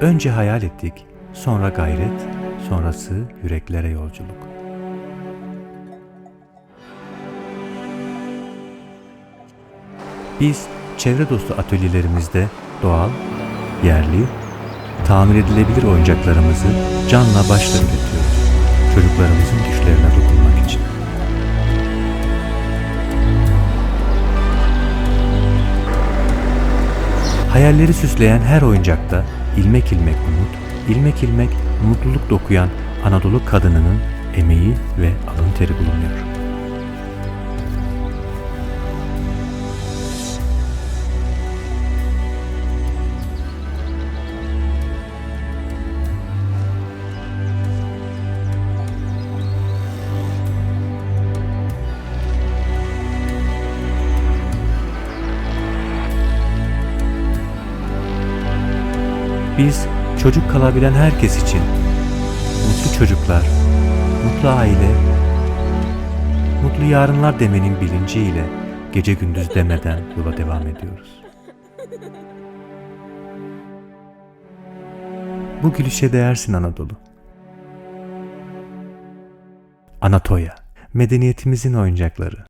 Önce hayal ettik, sonra gayret, sonrası yüreklere yolculuk. Biz çevre dostu atölyelerimizde doğal, yerli, tamir edilebilir oyuncaklarımızı canla başla üretiyoruz. Çocuklarımızın düşlerine dokunmak için. Hayalleri süsleyen her oyuncakta ilmek ilmek umut, ilmek ilmek mutluluk dokuyan Anadolu kadınının emeği ve alın teri bulunuyor. Biz çocuk kalabilen herkes için mutlu çocuklar, mutlu aile, mutlu yarınlar demenin bilinciyle gece gündüz demeden yola devam ediyoruz. Bu gülüşe değersin Anadolu. Anatoya, medeniyetimizin oyuncakları.